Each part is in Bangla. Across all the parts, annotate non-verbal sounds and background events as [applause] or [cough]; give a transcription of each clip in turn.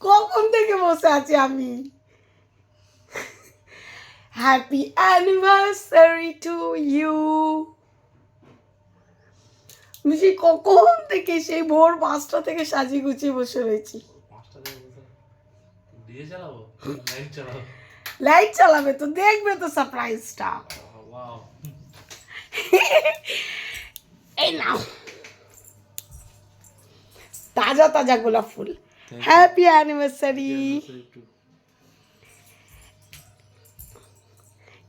কখন থেকে বসে আছি আমি? হ্যাপি অ্যানিভার্সারি টু ইউ আমি সেই কখন থেকে সেই ভোর পাঁচটা থেকে সাজিয়ে গুছিয়ে বসে রয়েছি। লাইট চালাবে? তো দেখবে তো সারপ্রাইজটা ওয়াও [laughs] এই নাও। তাজা তাজা গোলাপ ফুল। হ্যাপি অ্যানিভার্সারি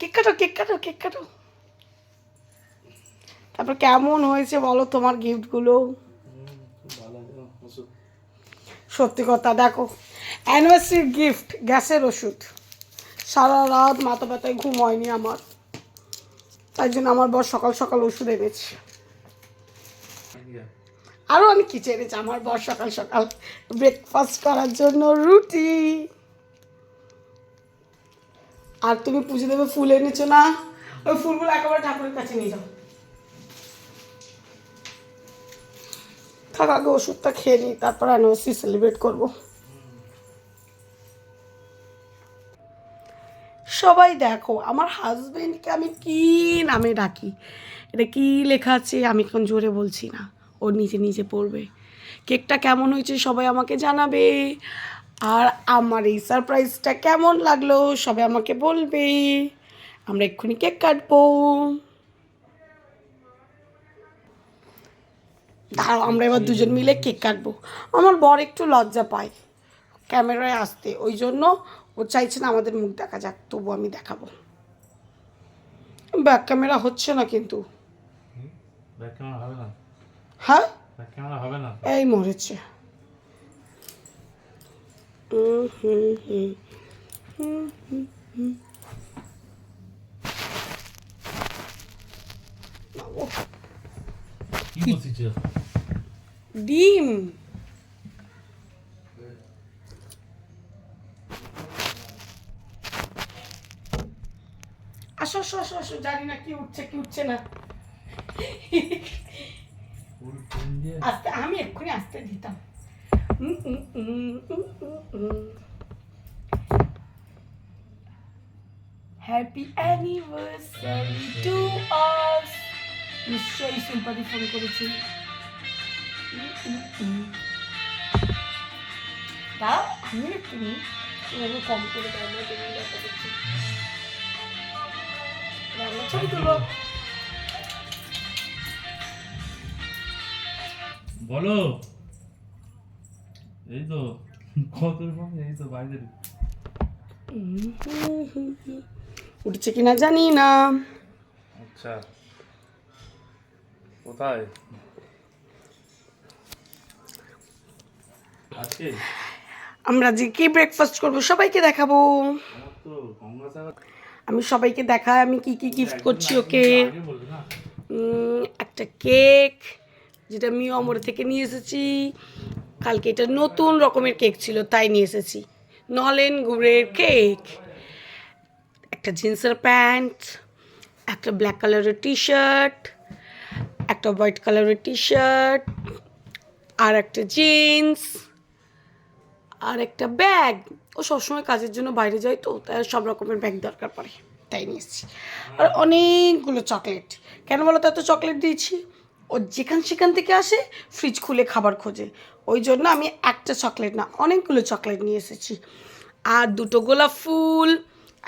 কেক কাটো কেক কাটো কেক কাটো। তারপর কেমন হয়েছে বলো তোমার গিফটগুলো সত্যি কথা দেখো। অ্যানিভার্সারি গিফট গ্যাসের ওষুধ। সারা রাত মাথা ব্যথায় ঘুম হয়নি আমার। তাই জন্য আমার বর সকাল সকাল ওষুধ এনেছে। আরও অনেক কিছু এনেছে আমার বর সকাল সকাল ব্রেকফাস্ট করার জন্য রুটি। আর তুমি পুজো দেবে ফুল এনেছো না? ওই ফুলগুলো একেবারে ঠাকুরের কাছে নিয়ে যাও। থাক, আগে ওষুধটা খেয়ে নিই, তারপর অ্যানিভার্সারি সেলিব্রেট করব। সবাই দেখো, আমার হাজবেন্ডকে আমি কি নামে ডাকি? এটা কি লেখা আছে? আমি এখন জোরে বলছি না। ও নিজে নিজে পড়বে। কেকটা কেমন হয়েছে সবাই আমাকে জানাবে। আর আমার এই সারপ্রাইজটা কেমন লাগল সবাই আমাকে বলবে। আমরা এক্ষুনি কেক কাটবো। দাঁড়াও, আমরা এবার দুজন মিলে কেক কাটবো। আমার বর একটু লজ্জা পায় ক্যামেরায় আসতে। ওই জন্য ও চাইছে না আমাদের মুখ দেখা যাক তবু আমি দেখাবো। ব্যাক ক্যামেরা হচ্ছে না কিন্তু। ব্যাক ক্যামেরা হবে না? হ্যাঁ? এই মরেছে। ডিম। আসো আসো আসো আসো। জানি না কি উঠছে কি উঠছে না। আস্তে আমি এক্ষুনি আসতে দিতাম। হ্যাপি অ্যানিভার্সারি টু আস নিশ্চয়ই সিম্পাদি ফোন করেছি। দাঁড়াও আমি একটু নিই। তোমাকে কম করে করছি। রান্না ছবি তুলো বলো। এই তো কত এই তো বাইরে। উঠছে কিনা জানি না। আচ্ছা কোথায়? আজকে? আমরা যে কি ব্রেকফাস্ট করব সবাইকে দেখাবো। আমি সবাইকে দেখাই আমি কি কি গিফট করছি ওকে। একটা কেক যেটা আমি অমর থেকে নিয়ে এসেছি। কালকে এটা নতুন রকমের কেক ছিল, তাই নিয়ে এসেছি। নলেন গুড়ের কেক, একটা জিন্সের প্যান্ট, একটা ব্ল্যাক কালারের টি শার্ট একটা হোয়াইট কালারের টি শার্ট আর একটা জিন্স, আর একটা ব্যাগ। ও সবসময় কাজের জন্য বাইরে যায় তো, তাই সব রকমের ব্যাগ দরকার পড়ে, তাই নিয়েছি আর অনেকগুলো চকলেট। কেন বলো তো এত চকলেট দিয়েছি? ও যেখান সেখান থেকে আসে ফ্রিজ খুলে খাবার খোঁজে। ওই জন্য আমি একটা চকলেট না, অনেকগুলো চকলেট নিয়ে এসেছি। আর দুটো গোলাপ ফুল,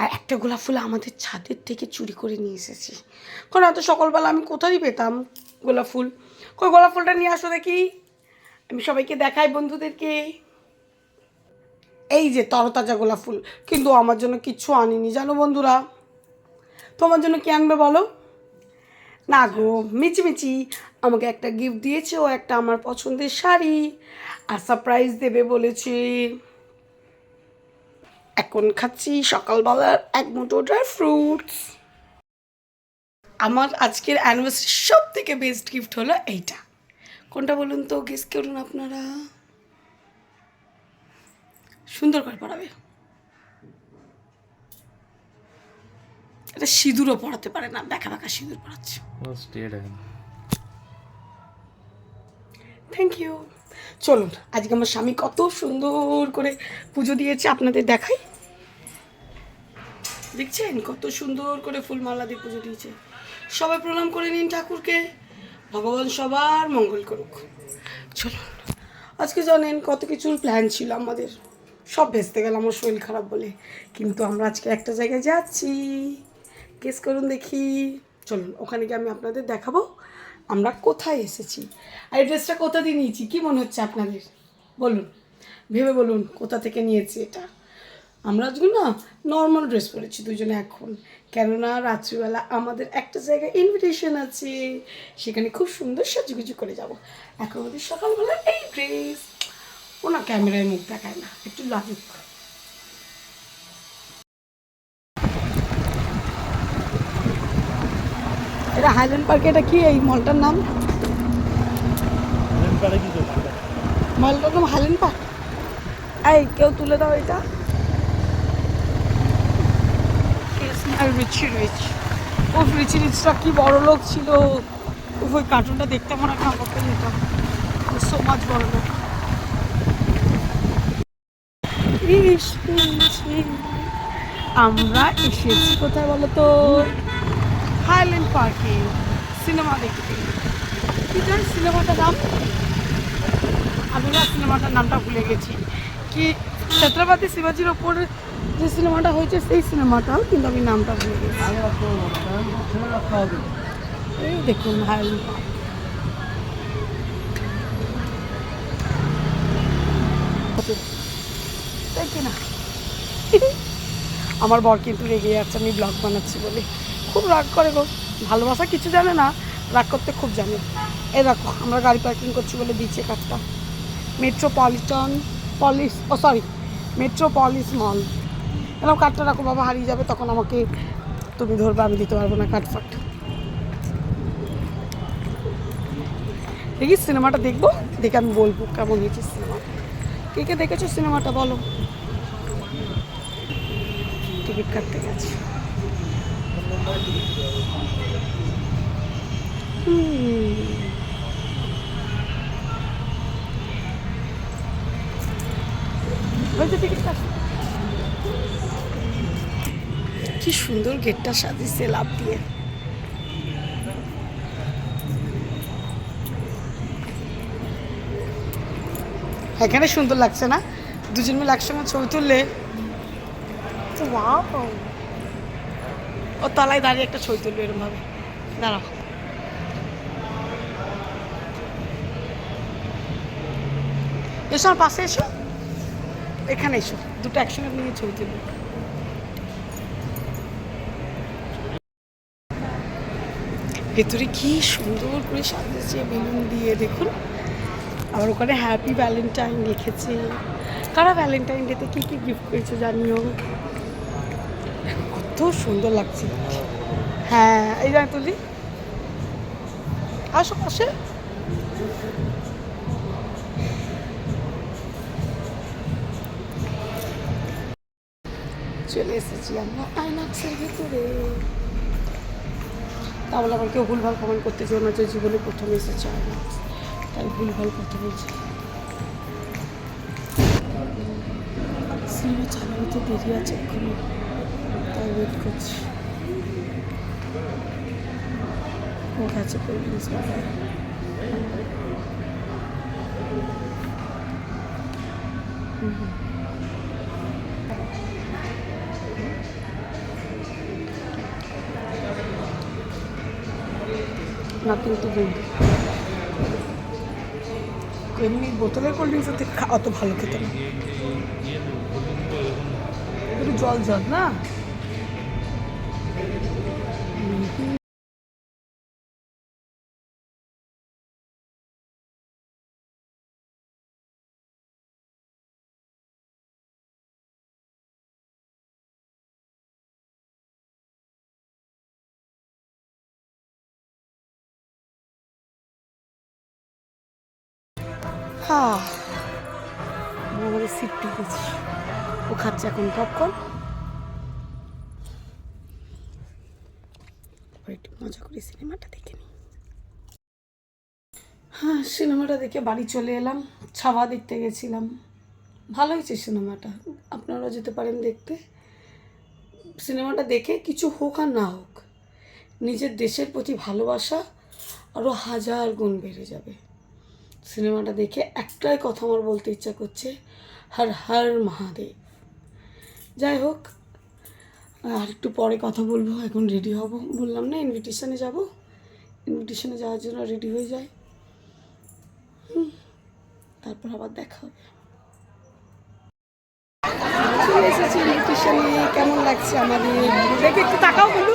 আর একটা গোলাপ ফুল আমাদের ছাদের থেকে চুরি করে নিয়ে এসেছি। কারণ এত সকালবেলা আমি কোথায় পেতাম গোলাপ ফুল? কই গোলাপ ফুলটা নিয়ে আসো দেখি। আমি সবাইকে দেখাই বন্ধুদেরকে। এই যে তরতাজা গোলাপ ফুল, কিন্তু আমার জন্য কিচ্ছু আনিনি, জানো বন্ধুরা? তোমার জন্য কি আনবে বলো? না গো মিচি মিচি আমাকে একটা গিফট দিয়েছে, ও একটা আমার পছন্দের শাড়ি আর সারপ্রাইজ দেবে বলেছে। এখন খাচ্ছি সকালবেলার এক মুঠো ড্রাই ফ্রুটস আমার আজকের অ্যানিভার্সারি সব থেকে বেস্ট গিফট হলো এইটা। কোনটা বলুন তো গেস করুন আপনারা। সুন্দর করে পড়াবে। এটা সিঁদুরও পড়াতে পারে না, দেখা দেখা সিঁদুর পড়াচ্ছে। থ্যাংক ইউ চলুন, আজকে আমার স্বামী কত সুন্দর করে পুজো দিয়েছে, আপনাদের দেখাই। দেখছেন কত সুন্দর করে ফুলমালা দিয়ে পুজো দিয়েছে। সবাই প্রণাম করে নিন ঠাকুরকে। ভগবান সবার মঙ্গল করুক। চলুন, আজকে জানেন কত কিছুর প্ল্যান ছিল আমাদের। সব ভেস্তে গেল আমার শরীর খারাপ বলে। কিন্তু আমরা আজকে একটা জায়গায় যাচ্ছি। গেস করুন দেখি। চলুন, ওখানে গিয়ে আমি আপনাদের দেখাবো। আমরা কোথায় এসেছি? আর এই ড্রেসটা কোথা দিয়ে নিয়েছি? কী মনে হচ্ছে আপনাদের? বলুন, ভেবে বলুন, কোথা থেকে নিয়েছি এটা? আমরা আজকে না নর্মাল ড্রেস পরেছি দুজনে এখন। কেননা রাত্রিবেলা আমাদের একটা জায়গায় ইনভিটেশন আছে। সেখানে খুব সুন্দর সাজুগুজু করে যাব। এখন আমাদের সকালবেলা এই ড্রেস ওনা ক্যামেরায় মুখ দেখায় না, একটু লাজুক। এটা হাইল্যান্ড পার্কে এটা কি এই মলটার নাম? মলটার নাম হাইল্যান্ড পার্ক এই কেউ তুলে দাও এটা। রিচি রিচ ও রিচি রিচটা কি বড় লোক ছিল। ওই কার্টুনটা দেখতে আমার একটা করতে যেতাম সো মাচ বড় লোক। আমরা এসেছি কোথায় বলো তো হাইল্যান্ড পার্কে সিনেমা দেখতে। কি জানি সিনেমাটার নাম? আমি না সিনেমাটার নামটা ভুলে গেছি। কি ছত্রপতি শিবাজির ওপরে যে সিনেমাটা হয়েছে, সেই সিনেমাটাও কিন্তু আমি নামটা ভুলে গেছি। এই দেখুন হাইল্যান্ড পার্ক। তাই কি না আমার বর কিন্তু রেগে যাচ্ছে আমি ব্লগ বানাচ্ছি বলে। খুব রাগ করে গো। ভালোবাসা কিছু জানে না, রাগ করতে খুব জানে। এই দেখো, আমরা গাড়ি পার্কিং করছি বলে দিচ্ছে কাঠটা metropolitan police oh sorry metropolis mall এরকম কাঠটা রাখো, বাবা হারিয়ে যাবে, তখন আমাকে তুমি ধরবে, আমি দিতে পারব না কাঠ ফাট দেখি সিনেমাটা দেখব, দেখে আমি বলব কেমন হয়েছে সিনেমা। কে কে দেখেছ সিনেমাটা বলো। টিকিট কাটতে গেছে হুম। ওই তো টিকিট কাট কি সুন্দর গেটটা সাজিয়েছে লাভ দিয়ে। এখানে সুন্দর লাগছে না? দুজন মিলে একসঙ্গে ছবি তুললে? তো! ও তলায় দাঁড়িয়ে একটা ছবি তুলবে এরকম ভাবে দাঁড়াও। এসো পাশে এসো। এখানে এসো। দুটো একসঙ্গে নিয়ে ছবি তুলবে। ভেতরে কি সুন্দর করে সাজিয়েছে বেলুন দিয়ে, দেখুন। আবার ওখানে হ্যাপি ভ্যালেন্টাইন লিখেছে। কারা ভ্যালেন্টাইন ডেতে কী কী গিফট করেছে জানিও? কত সুন্দর লাগছে। হ্যাঁ এই জানি তুলি। আসো, আসে। চলে এসেছি আমরা আইনাক্সের ভিতরে। তাহলে আবার কেউ ভুলভাল কমেন্ট করতে চাও না যে জীবনে প্রথম এসেছে আইনাক্স। তাই ভুলভাল করতে বলছি। সিনেমা চালানো তো দেরি আছে এক্ষুনি তাই ওয়েট করছি। ও গেছে কোল্ড ড্রিঙ্কস নাথিং টু এমনি বোতলের কোল্ড ড্রিঙ্কস থেকে অত ভালো খেতে না। একটু জল জল না? হ্যাঁ আমাদের সিট পেয়েছি ও খাচ্ছে এখন পপকর্ন একটু মজা করে সিনেমাটা দেখে নিই। হ্যাঁ সিনেমাটা দেখে বাড়ি চলে এলাম, ছাওয়া দেখতে গেছিলাম। ভালো হয়েছে সিনেমাটা, আপনারাও যেতে পারেন দেখতে। সিনেমাটা দেখে কিছু হোক আর না হোক, নিজের দেশের প্রতি ভালোবাসা আরও হাজার গুণ বেড়ে যাবে। সিনেমাটা দেখে একটাই কথা আমার বলতে ইচ্ছা করছে, হর হর মহাদেব। যাই হোক আর একটু পরে কথা বলব এখন রেডি হব। বললাম না ইনভিটেশনে যাব। ইনভিটেশনে যাওয়ার জন্য রেডি হয়ে যায়। তারপর আবার দেখা হবে। চলে এসেছি ইনভিটেশনে কেমন লাগছে আমাদের? দেখে একটু তাকাও বলু।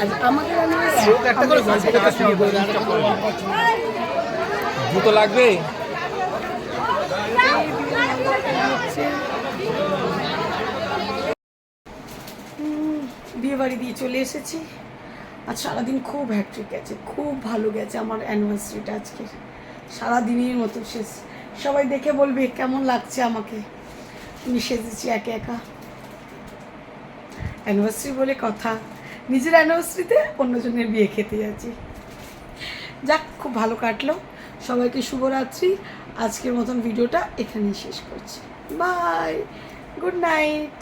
আজ আমাদের জুতো লাগবে? বিয়ে বাড়ি দিয়ে চলে এসেছি। আজ সারাদিন খুব হ্যাট্রিক গেছে, খুব ভালো গেছে আমার অ্যানিভার্সারিটা আজকে সারাদিনের মতো শেষ। সবাই দেখে বলবে, কেমন লাগছে আমাকে? আমি সেজেছি একা একা। অ্যানিভার্সারি বলে কথা। নিজের অ্যানিভার্সারিতে অন্যজনের বিয়ে খেতে যাচ্ছি। যাক, খুব ভালো কাটলো। সবাইকে শুভরাত্রি। আজকের মতন ভিডিওটা এখানেই শেষ করছি। Bye good night